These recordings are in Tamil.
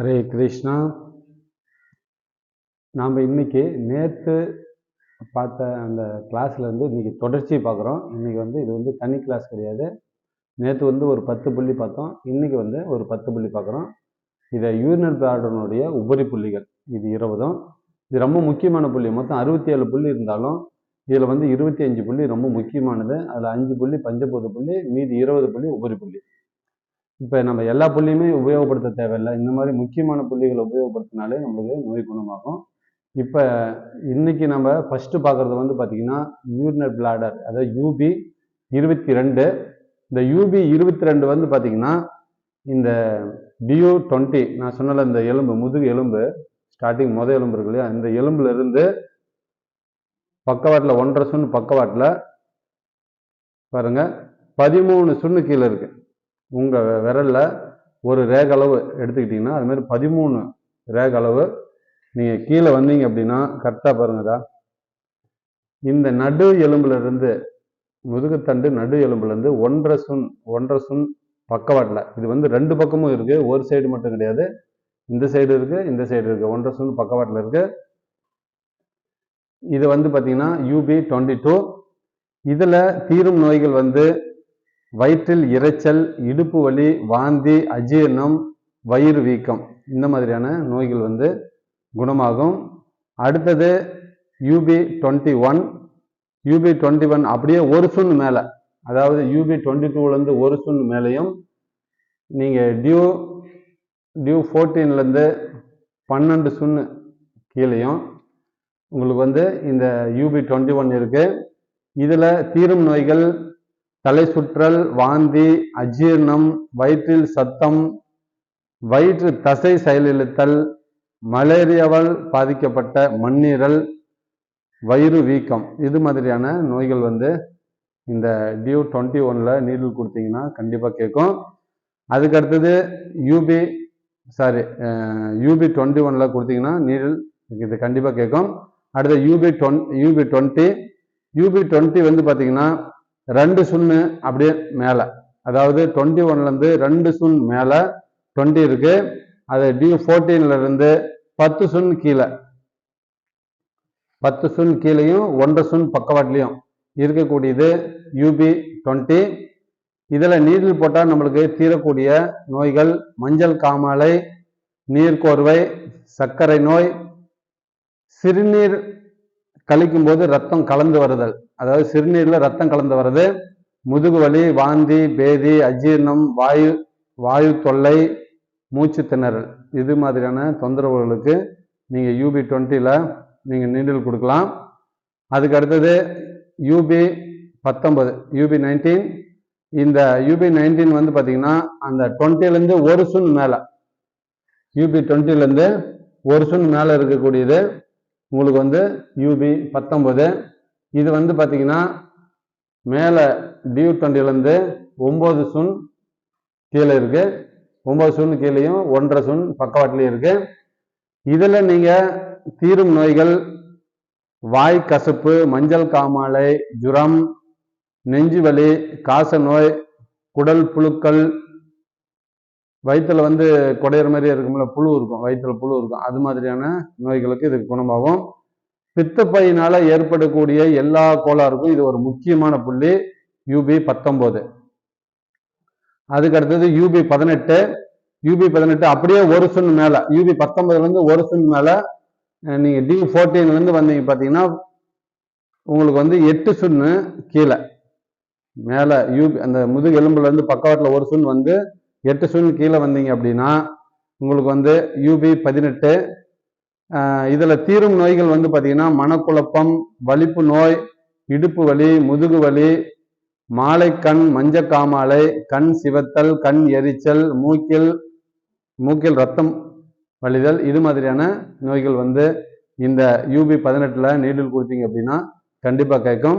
ஹரே கிருஷ்ணா. நாம் இன்னைக்கு நேற்று பார்த்த அந்த கிளாஸ்ல இருந்து இன்னைக்கு தொடர்ச்சி பார்க்குறோம். இன்றைக்கி வந்து இது வந்து தனி கிளாஸ் கிடையாது. நேற்று வந்து ஒரு பத்து புள்ளி பார்த்தோம். இன்றைக்கி வந்து ஒரு பத்து புள்ளி பார்க்குறோம். இதை யூரினல் பிளாடனுடைய உபரி புள்ளிகள். இது இருபதும். இது ரொம்ப முக்கியமான புள்ளி. மொத்தம் அறுபத்தி ஏழு புள்ளி இருந்தாலும் இதில் வந்து இருபத்தி அஞ்சு புள்ளி ரொம்ப முக்கியமானது. அதில் அஞ்சு புள்ளி பஞ்சபூத புள்ளி மீதி இருபது புள்ளி உபரி புள்ளி. இப்போ நம்ம எல்லா புள்ளியுமே உபயோகப்படுத்த தேவையில்லை. இந்த மாதிரி முக்கியமான புள்ளிகளை உபயோகப்படுத்தினாலே நம்மளுக்கு நோய் குணமாகும். இப்போ இன்னைக்கு நம்ம ஃபர்ஸ்ட் பார்க்குறது வந்து பார்த்தீங்கன்னா யூரினல் பிளாடர் அதாவது யூபி இருபத்தி ரெண்டு. இந்த யூபி இருபத்தி ரெண்டு வந்து பார்த்தீங்கன்னா இந்த டியூ டுவெண்ட்டி நான் சொன்னல இந்த எலும்பு முதுகு எலும்பு ஸ்டார்டிங் முத எலும்பு இருக்கு இல்லையா? இந்த எலும்புல இருந்து பக்கவாட்டில் ஒன்றரை சுண்ணு பக்கவாட்டில் பாருங்க பதிமூணு சுண்ணு கீழே இருக்குது உங்கள் விரலில் ஒரு ரேகளவு அளவு எடுத்துக்கிட்டீங்கன்னா பதிமூணு ரேகளவு அளவு கீழே வந்தீங்க அப்படின்னா கரெக்டாக பாருங்கதா இந்த நடு எலும்புலேருந்து முதுகுத்தண்டு நடு எலும்புலேருந்து ஒன்றரை சுண் ஒன்றரை சுண் பக்கவாட்டில் இது வந்து ரெண்டு பக்கமும் இருக்குது ஒரு சைடு மட்டும் கிடையாது. இந்த சைடு இருக்குது இந்த சைடு இருக்குது ஒன்றரை சுண் பக்கவாட்டில் இருக்குது இது வந்து பார்த்தீங்கன்னா யூபி டுவெண்ட்டி டூ இதில் தீரும் நோய்கள் வந்து வயிற்றில் இரைச்சல் இடுப்பு வலி வாந்தி அஜீரணம் வயிறு வீக்கம் இந்த மாதிரியான நோய்கள் வந்து குணமாகும். அடுத்தது UP twenty one UP twenty one அப்படியே ஒரு சுண்ணு மேலே அதாவது யூபி டுவெண்ட்டி டூலேருந்து ஒரு சுண்ணு மேலேயும் நீங்கள் டியூ டியூ ஃபோர்டீன்லேருந்து பன்னெண்டு சுண்ணு கீழேயும் உங்களுக்கு வந்து இந்த யூபி டுவெண்ட்டி ஒன் இருக்குது இதில் தீரும் நோய்கள் தலை சுற்றல் வாந்தி அஜீர்ணம் வயிற்றில் சத்தம் வயிற்று தசை செயலிழுத்தல் மலேரியாவால் பாதிக்கப்பட்ட மண்ணீரல் வயிறு வீக்கம். இது மாதிரியான நோய்கள் வந்து இந்த டியூ டுவெண்ட்டி ஒனில் நீடில் கொடுத்தீங்கன்னா கண்டிப்பாக கேட்கும். அதுக்கு அடுத்தது யூபி சாரி யூபி டுவெண்ட்டி ஒனில் கொடுத்தீங்கன்னா நீடில் இது கண்டிப்பாக கேட்கும். அடுத்து யூபி டொன் யூபி டுவெண்ட்டி. யூபி டுவெண்ட்டி வந்து பார்த்தீங்கன்னா ரெண்டு சுண்ணு அப்படியே மேலே. அதாவது டுவெண்ட்டி ஒன்லேருந்து ரெண்டு சுண் மேலே டுவெண்ட்டி இருக்கு. அது டியூ ஃபோர்டீன்ல இருந்து பத்து சுண் கீழே. பத்து சுண் கீழேயும் ஒன்றரை சுண் பக்கவாட்டிலையும் இருக்கக்கூடியது யூபி டுவெண்ட்டி இதில் நீரில் போட்டால் நம்மளுக்கு தீரக்கூடிய நோய்கள் மஞ்சள் காமாலை நீர்க்கோர்வை சர்க்கரை நோய் சிறுநீர் கழிக்கும் போது ரத்தம் கலந்து வருதல். அதாவது சிறுநீரில் ரத்தம் கலந்து வருது. முதுகு வலி வாந்தி பேதி அஜீர்ணம் வாயு வாயு தொல்லை மூச்சு திணறல். இது மாதிரியான தொந்தரவுகளுக்கு நீங்கள் யூபி டுவெண்ட்டியில் நீங்கள் நீடில் கொடுக்கலாம். அதுக்கு அடுத்தது யூபி பத்தொன்பது யூபி நைன்டீன் இந்த யூபி நைன்டீன் வந்து பார்த்தீங்கன்னா அந்த டுவெண்ட்டிலேருந்து ஒரு சுன் மேலே யூபி டுவெண்ட்டிலேருந்து ஒரு சுன் மேலே இருக்கக்கூடியது உங்களுக்கு வந்து யூபி பத்தொம்பது இது வந்து பார்த்தீங்கன்னா மேலே டியூ டுவெண்ட்டிலேருந்து ஒம்பது சுன் கீழே இருக்குது ஒம்பது சுன் கீழேயும் ஒன்றரை சுன் பக்கவாட்டிலையும் இருக்குது இதில் நீங்கள் தீரும் நோய்கள் வாய் கசப்பு மஞ்சள் காமாலை ஜுரம் நெஞ்சு வலி காச நோய் குடல் புழுக்கள் வயிற்றில் வந்து குடையிற மாதிரி இருக்கும்ல புழு இருக்கும் வயிற்றில் புழு இருக்கும். அது மாதிரியான நோய்களுக்கு இது குணமாகும். பித்தப்பையினால் ஏற்படக்கூடிய எல்லா கோளாறுக்கும் இது ஒரு முக்கியமான புள்ளி யூபி பத்தொம்போது அதுக்கு அடுத்தது யூபி பதினெட்டு. யூபி பதினெட்டு அப்படியே ஒரு சுண் மேலே யூபி பத்தொன்பதுலேருந்து ஒரு சுண் மேலே நீங்கள் டி ஃபோர்டீன்லேருந்து வந்தீங்க பார்த்தீங்கன்னா உங்களுக்கு வந்து எட்டு சுண்ணு கீழே. மேலே யூபி அந்த முதுகு எலும்புல பக்கவாட்டில் ஒரு சுண் வந்து எட்டு சூன் கீழே வந்தீங்க அப்படின்னா உங்களுக்கு வந்து யூபி பதினெட்டு இதில் தீரும் நோய்கள் வந்து பார்த்தீங்கன்னா மனக்குழப்பம் வலிப்பு நோய் இடுப்பு வலி முதுகு வலி மாலைக்கண் மஞ்சக்காமாலை கண் சிவத்தல் கண் எரிச்சல் மூக்கில் மூக்கில் ரத்தம் வலிதல் இது மாதிரியான நோய்கள் வந்து இந்த யூபி பதினெட்டில் நீடில் கொடுத்தீங்க அப்படின்னா கண்டிப்பாக கேட்கும்.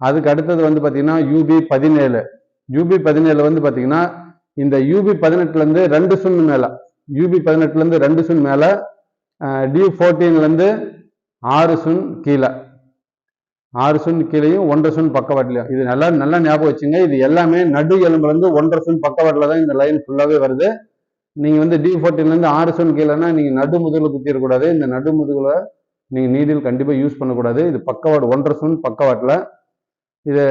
அதுக்கு அடுத்தது வந்து பார்த்தீங்கன்னா யூபி பதினேழு. யூபி பதினேழு வந்து பார்த்தீங்கன்னா இந்த யூபி பதினெட்டுலேருந்து ரெண்டு சுன் மேலே யூபி பதினெட்டுலேருந்து ரெண்டு சுன் மேலே டியூ ஃபோர்டீன்லேருந்து ஆறு சுன் கீழே. ஆறு சுன் கீழேயும் ஒன்றரை சுன் பக்கவாட்டிலையும் இது நல்லா நல்லா ஞாபகம் வச்சுங்க. இது எல்லாமே நடு எலும்புலேருந்து ஒன்றரை சுன் பக்கவாட்டில் தான் இந்த லைன் ஃபுல்லாகவே வருது. நீங்கள் வந்து டி ஃபோர்டீன்லேருந்து ஆறு சுன் கீழேன்னா நீங்கள் நடு முதுகில் குத்திடக்கூடாது. இந்த நடு முதுகில் நீங்கள் நீடில் கண்டிப்பாக யூஸ் பண்ணக்கூடாது. இது பக்கவாடு ஒன்றரை சுன் பக்கவாட்டில். இது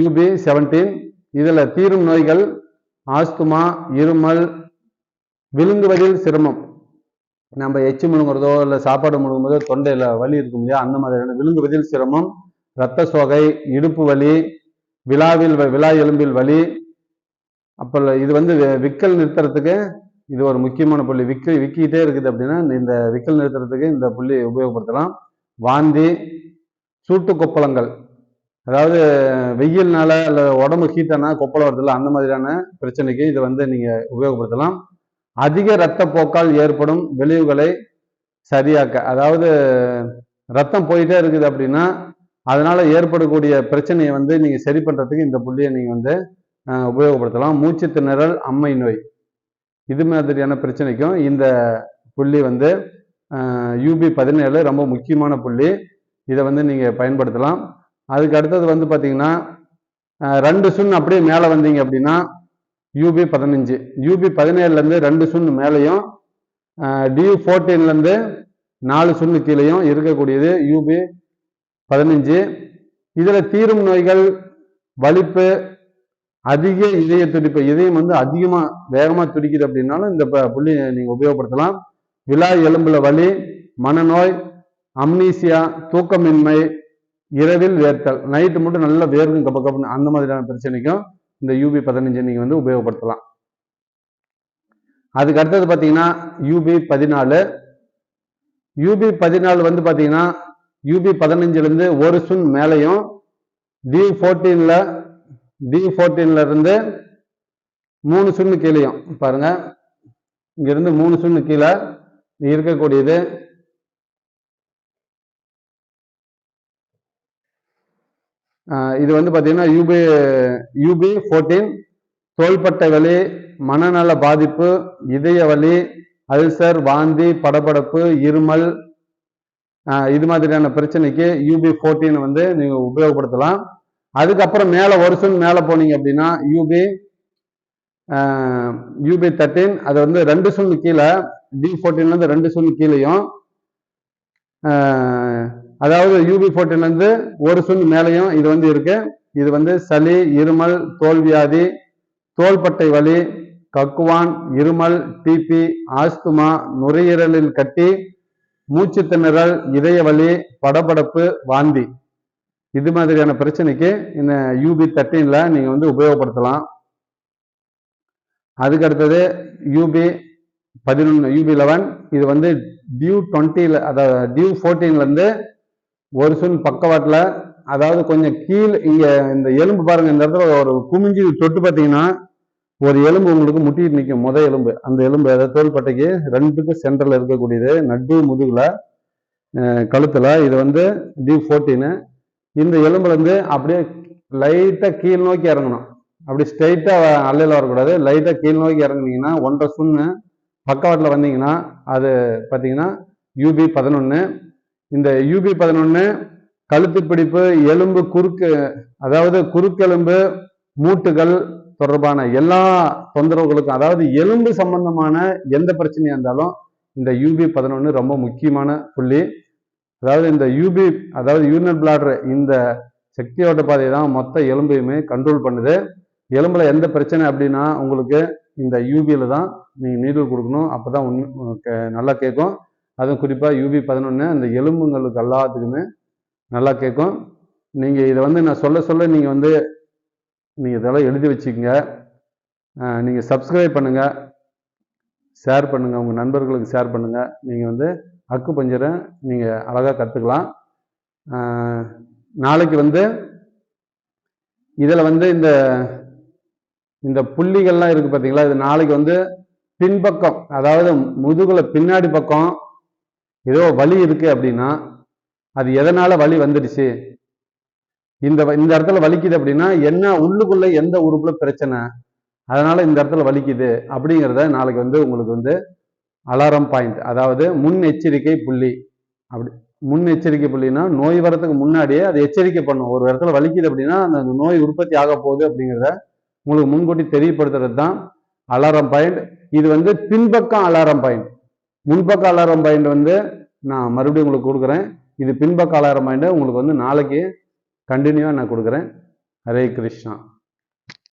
யூபி செவன்டீன் இதில் தீரும் நோய்கள் ஆஸ்துமா இருமல் விழுங்குவதில் சிரமம். நம்ம எச்சு முழுங்குறதோ இல்லை சாப்பாடு முழுங்கும்போதோ தொண்டையில் வலி இருக்கும் இல்லையா? அந்த மாதிரியான விழுங்குவதில் சிரமம். இரத்த சோகை இடுப்பு வலி விழாவில் வ- விழா எலும்பில் வலி. அப்போ இது வந்து விக்கல் நிறுத்துறதுக்கு இது ஒரு முக்கியமான புள்ளி. விக்கி விக்கிட்டே இருக்குது அப்படின்னா இந்த விக்கல் நிறுத்துறதுக்கு இந்த புள்ளி உபயோகப்படுத்தலாம். வாந்தி சூட்டு கொப்பளங்கள். அதாவது வெயில்னால இல்லை உடம்பு ஹீட்டானா கொப்பளம் வருதுல்ல அந்த மாதிரியான பிரச்சனைக்கு இதை வந்து நீங்கள் உபயோகப்படுத்தலாம். அதிக இரத்த போக்கால் ஏற்படும் விளைவுகளை சரியாக்க அதாவது ரத்தம் போயிட்டே இருக்குது அப்படின்னா அதனால ஏற்படக்கூடிய பிரச்சனையை வந்து நீங்கள் சரி பண்ணுறதுக்கு இந்த புள்ளியை நீங்கள் வந்து உபயோகப்படுத்தலாம். மூச்சு திணறல் அம்மை நோய். இது மாதிரியான பிரச்சனைக்கும் இந்த புள்ளி வந்து யூபி பதினேழு ரொம்ப முக்கியமான புள்ளி. இதை வந்து நீங்கள் பயன்படுத்தலாம். அதுக்கு அடுத்தது வந்து பார்த்தீங்கன்னா ரெண்டு சுண் அப்படியே மேலே வந்தீங்க அப்படின்னா யூபி பதினஞ்சு. யூபி பதினேழுலேருந்து ரெண்டு சுண் மேலேயும் டியூ ஃபோர்டீன்லேருந்து நாலு சுண்ணு கீழேயும் இருக்கக்கூடியது யூபி பதினஞ்சு. இதில் தீரும் நோய்கள் வலிப்பு அதிக இதய துடிப்பு இதயம் வந்து அதிகமாக வேகமாக துடிக்குது அப்படின்னாலும் இந்த ப- புள்ளி நீங்கள் உபயோகப்படுத்தலாம். விழா எலும்புல வலி மனநோய் அம்னீசியா தூக்கமின்மை இரவில் வேர்த்தல் நைட்டு மட்டும் நல்லா வேர்க்கும் கப்ப கப்புன்னு அந்த மாதிரியான பிரச்சனைக்கும் இந்த யூபி பதினஞ்சு நீங்கள் வந்து உபயோகப்படுத்தலாம். அதுக்கு அடுத்தது பார்த்தீங்கன்னா யூபி பதினாலு. யூபி பதினாலு வந்து பார்த்தீங்கன்னா யூபி பதினஞ்சுலேருந்து ஒரு சுன் மேலேயும் டி ஃபோர்டீனில் டி ஃபோர்டீன்ல இருந்து மூணு சுண்ணு கீழேயும். பாருங்க. இங்கிருந்து மூணு சுண்ணு கீழே இருக்கக்கூடியது இது வந்து பார்த்தீங்கன்னா யூபி யூபி ஃபோர்டீன் தோள்பட்டை வலி மனநல பாதிப்பு இதய வலி அல்சர் வாந்தி படபடப்பு இருமல் இது மாதிரியான பிரச்சனைக்கு யூபி ஃபோர்டீன் வந்து நீங்கள் உபயோகப்படுத்தலாம். அதுக்கப்புறம் மேலே ஒரு சொல் மேலே போனீங்க அப்படின்னா யூபி யூபி தேர்ட்டீன் அது வந்து ரெண்டு சொல் கீழே டி ஃபோர்டீன்லேருந்து ரெண்டு சொல் கீழேயும் அதாவது யூபி ஃபோர்டீன்லேருந்து ஒரு சுண்டு மேலேயும் இது வந்து இருக்கு. இது வந்து சளி இருமல் தோல்வியாதி தோள்பட்டை வலி கக்குவான் இருமல் டிபி ஆஸ்துமா நுரையீரலில் கட்டி மூச்சு திணறல் இதய வலி படபடப்பு வாந்தி. இது மாதிரியான பிரச்சனைக்கு இந்த யூபி தேர்ட்டீனில் நீங்கள் வந்து உபயோகப்படுத்தலாம். அதுக்கு அடுத்தது யூபி பதினொன்று யூபி லெவன் இது வந்து டியூ டுவெண்ட்டியில் அதாவது டியூ ஃபோர்டீன்லேருந்து ஒரு சொல் பக்கவாட்டில் அதாவது கொஞ்சம் கீழ் இங்கே இந்த எலும்பு பாருங்க இந்த இடத்துல ஒரு குமிஞ்சி தொட்டு பார்த்தீங்கன்னா ஒரு எலும்பு உங்களுக்கு முட்டிட்டு நிற்கும் முத எலும்பு. அந்த எலும்பு அதாவது தோள்பட்டைக்கு ரெண்டுக்கும் சென்டரில் இருக்கக்கூடியது நடு முதுகில் கழுத்தில் இது வந்து டி ஃபோர்டீனு இந்த எலும்புலேருந்து அப்படியே லைட்டாக கீழ் நோக்கி இறங்கணும். அப்படி ஸ்ட்ரைட்டாக அல்லையில் வரக்கூடாது. லைட்டாக கீழ் நோக்கி இறங்குனீங்கன்னா ஒன்றரை சுண்ணு பக்கவாட்டில் வந்தீங்கன்னா அது பார்த்தீங்கன்னா யூபி பதினொன்று இந்த யூபி பதினொன்று கழுத்து பிடிப்பு எலும்பு குறுக்கு அதாவது குறுக்கெலும்பு மூட்டுகள் தொடர்பான எல்லா தொந்தரவுகளுக்கும் அதாவது எலும்பு சம்பந்தமான எந்த பிரச்சனையாக இருந்தாலும் இந்த யூபி பதினொன்று ரொம்ப முக்கியமான புள்ளி. அதாவது இந்த யூபி அதாவது யூனியன் பிளாடர் இந்த சக்தி ஓட்ட பாதையை தான் மொத்த எலும்பையுமே கண்ட்ரோல் பண்ணுது. எலும்புல எந்த பிரச்சனை அப்படின்னா உங்களுக்கு இந்த யூபியில் தான் நீங்கள் நீடில் கொடுக்கணும். அப்போ தான் உண்மை நல்லா கேட்கும். அதுவும் குறிப்பாக யூபி பதினொன்று அந்த எலும்புங்களுக்கு எல்லாத்துக்குமே நல்லா கேட்கும். நீங்கள் இதை வந்து நான் சொல்ல சொல்ல நீங்கள் வந்து நீங்கள் இதெல்லாம் எழுதி வச்சுக்கோங்க. நீங்கள் சப்ஸ்கிரைப் பண்ணுங்கள் ஷேர் பண்ணுங்கள் உங்கள் நண்பர்களுக்கு ஷேர் பண்ணுங்கள் நீங்கள் வந்து அக்கு பஞ்சரை நீங்கள் அழகாக கற்றுக்கலாம் நாளைக்கு வந்து இதில் வந்து இந்த இந்த புள்ளிகள்லாம் இருக்குது பார்த்தீங்களா? இது நாளைக்கு வந்து பின்பக்கம் அதாவது முதுகில் பின்னாடி பக்கம் ஏதோ வலி இருக்குது அப்படின்னா அது எதனால் வலி வந்துடுச்சு? இந்த வ- இந்த இடத்துல வலிக்குது அப்படின்னா என்ன உள்ளுக்குள்ள எந்த உறுப்புல பிரச்சனை? அதனால இந்த இடத்துல வலிக்குது அப்படிங்கிறத நாளைக்கு வந்து உங்களுக்கு வந்து அலாரம் பாயிண்ட் அதாவது முன் எச்சரிக்கை புள்ளி. அப்படி முன் எச்சரிக்கை புள்ளினா நோய் வரத்துக்கு முன்னாடியே அது எச்சரிக்கை பண்ணும் ஒரு இடத்துல வலிக்குது அப்படின்னா அந்த நோய் உற்பத்தி ஆக போகுது அப்படிங்கிறத உங்களுக்கு முன்கூட்டி தெரியப்படுத்துறது தான் அலாரம் பாயிண்ட் இது வந்து பின்பக்கம் அலாரம் பாயிண்ட் முன்பக்க அலாரம் பாயிண்ட் வந்து நான் மறுபடியும் உங்களுக்கு கொடுக்குறேன். இது பின்பக்க அலாரம் பாயிண்ட்டை உங்களுக்கு வந்து நாளைக்கு கண்டினியூவாக நான் கொடுக்குறேன். ஹரே கிருஷ்ணா.